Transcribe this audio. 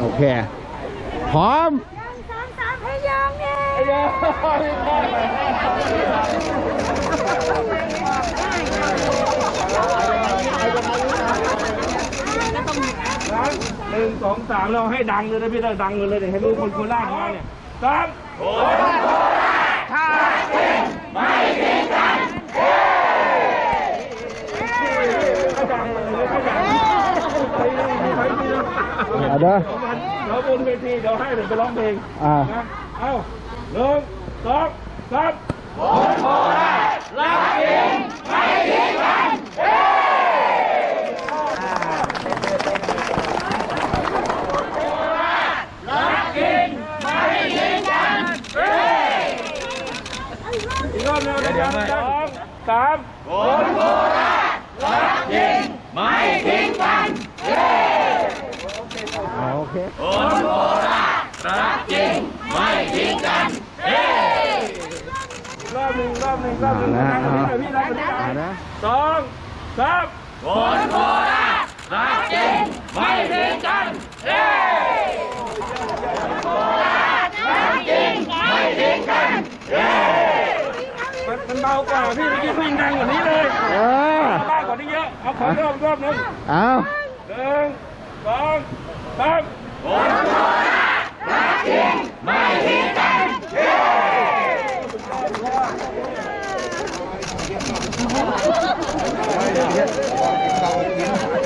โอเค พร้อมสามสามพยางเนี่ยหนึ่งสองสามเราให้ดังเลยนะพี่เราดังเลยเดี๋ยวให้รู้คนโคราชมาเนี่ยสาม เอาเด้อเดี๋ยวบนเวทีเดี๋ยวให้เดี๋ยวไปร้องเพลงอ่านะเอาหนึ่งสองสามอีกรอบหนึงเดี๋ยวเดี๋ยวสองสามคนโคราชรักจริงไม่ทิ้งกัน เอาโอเคอีกรอบหนึ่งรอบหนึ่งรอบหนึ่งนะนะเอาพี่นะพี่นะเอานะสองสามมันมันเบากว่าพี่เมื่อกี้วิ่งดังกว่านี้เลยเออเอาบ้ากว่านี้เยอะ เอาขอรอบรอบหนึงเอาหนึ่งสองสาม fora que aqui.